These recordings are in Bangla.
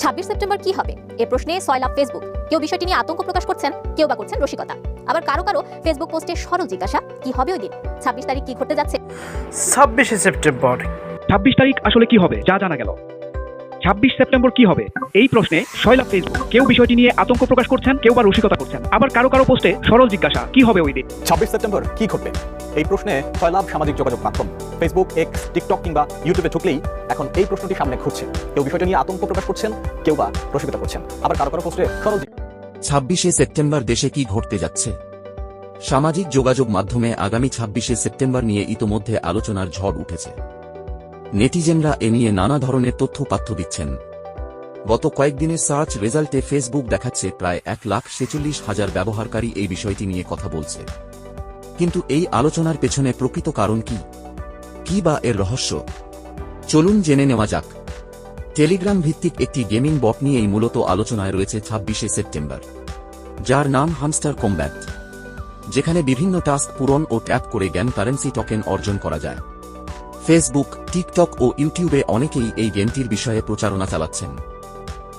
ছাব্বিশ সেপ্টেম্বর কি হবে? এ প্রশ্নে সয়লাভ ফেসবুক। কেউ বিষয়টি নিয়ে আতঙ্ক প্রকাশ করছেন কেউ বা করছেন রসিকতা। আবার কারও কারও ফেসবুক পোস্টে সরল জিজ্ঞাসা কি হবে ওই দিন? ছাব্বিশ তারিখ কি ঘটতে যাচ্ছে? ছাব্বিশে সেপ্টেম্বর। ছাব্বিশ তারিখ আসলে কি হবে যা জানা গেল। ছাব্বিশ সেপ্টেম্বর কি হবে? এই প্রশ্নে শৈলাভ ফেসবুক কেউ বিষয়টি নিয়ে আতঙ্ক প্রকাশ করছেন কেউ বা রসিকতা করছেন। আবার কারও কারও পোস্টে সরল জিজ্ঞাসা কি হবে ওই দিন? ছাব্বিশ সেপ্টেম্বর কি ঘটবে? এই প্রশ্নে সয়লাভ সামাজিক যোগাযোগ মাধ্যম ফেসবুক এক্স টিকটক কিংবা ইউটিউবে ঢুকলেই এখন এই প্রশ্নটি সামনে ঘুরছে। কেউ বিষয়টা নিয়ে আতঙ্ক প্রকাশ করছেন কেউ বা রসিকতা করছেন। আবার কারও কারও পোস্টে সরল ছাব্বিশে সেপ্টেম্বর দেশে কি ঘটতে যাচ্ছে? সামাজিক যোগাযোগ মাধ্যমে আগামী ছাব্বিশে সেপ্টেম্বর নিয়ে ইতোমধ্যে আলোচনার ঝড় উঠেছে। নেটিজেনরা এ নিয়ে নানা ধরনের তথ্য পাঠ্য দিচ্ছেন। গত কয়েকদিনের সার্চ রেজাল্টে ফেসবুক দেখাচ্ছে প্রায় এক লাখ ছেচল্লিশ হাজার ব্যবহারকারী এই বিষয়টি নিয়ে কথা বলছে। কিন্তু এই আলোচনার পেছনে প্রকৃত কারণ কি? কি বা এর রহস্য? চলুন জেনে নেওয়া যাক। টেলিগ্রাম ভিত্তিক একটি গেমিং বট নিয়েই মূলত আলোচনায় রয়েছে ছাব্বিশে সেপ্টেম্বর, যার নাম হামস্টার কমব্যাট, যেখানে বিভিন্ন টাস্ক পূরণ ও ট্যাপ করে জ্ঞান কারেন্সি টোকেন অর্জন করা যায়। ফেসবুক টিকটক ও ইউটিউবে অনেকেই এই গেমটির বিষয়ে প্রচারণা চালাচ্ছেন।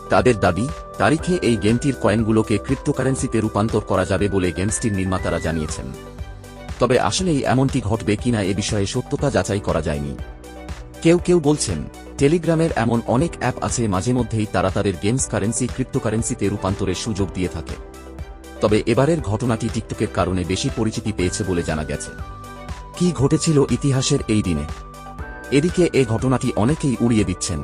তাদের দাবি, তারিখে এই গেমটির কয়েনগুলোকে ক্রিপ্টোকারেন্সিতে রূপান্তর করা যাবে বলে গেমসটির নির্মাতারা জানিয়েছেন। তবে আসলেই এমনটি ঘটবে কিনা এ বিষয়ে সত্যতা যাচাই করা যায়নি। কেউ কেউ বলছেন, টেলিগ্রামের এমন অনেক অ্যাপ আছে মাঝে মধ্যেই তারা তাদের গেমস কারেন্সি ক্রিপ্টোকারেন্সিতে রূপান্তরের সুযোগ দিয়ে থাকে। তবে এবারের ঘটনাটি টিকটকের কারণে বেশি পরিচিতি পেয়েছে বলে জানা গেছে। কি ঘটেছিল ইতিহাসের এই দিনে? এদিকে এ ঘটনাটি অনেকেই উড়িয়ে দিচ্ছেন।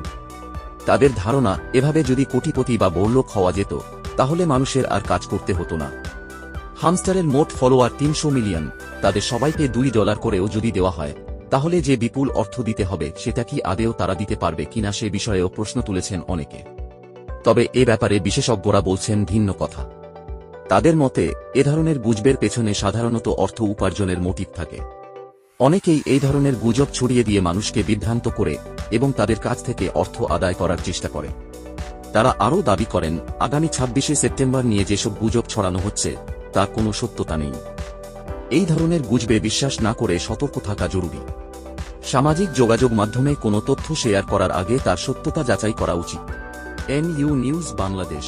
তাদের ধারণা, এভাবে যদি কোটিপতি বা বড়লোক হওয়া যেত, তাহলে মানুষের আর কাজ করতে হতো না। হামস্টারের মোট ফলোয়ার তিনশো মিলিয়ন, তাদের সবাইকে দুই ডলার করেও যদি দেওয়া হয়, তাহলে যে বিপুল অর্থ দিতে হবে, সেটা কি আদেও তারা দিতে পারবে কিনা সে বিষয়েও প্রশ্ন তুলেছেন অনেকে। তবে এ ব্যাপারে বিশেষজ্ঞরা বলছেন ভিন্ন কথা। তাদের মতে, এ ধরনের গুজবের পেছনে সাধারণত অর্থ উপার্জনের মোটিভ থাকে। অনেকেই এই ধরনের গুজব ছড়িয়ে দিয়ে মানুষকে বিভ্রান্ত করে এবং তাদের কাছ থেকে অর্থ আদায় করার চেষ্টা করে। তারা আরও দাবি করেন, আগামী ছাব্বিশে সেপ্টেম্বর নিয়ে যেসব গুজব ছড়ানো হচ্ছে, তার কোনো সত্যতা নেই। এই ধরনের গুজবে বিশ্বাস না করে সতর্ক থাকা জরুরি। সামাজিক যোগাযোগ মাধ্যমে কোনো তথ্য শেয়ার করার আগে তার সত্যতা যাচাই করা উচিত। N U news Bangladesh.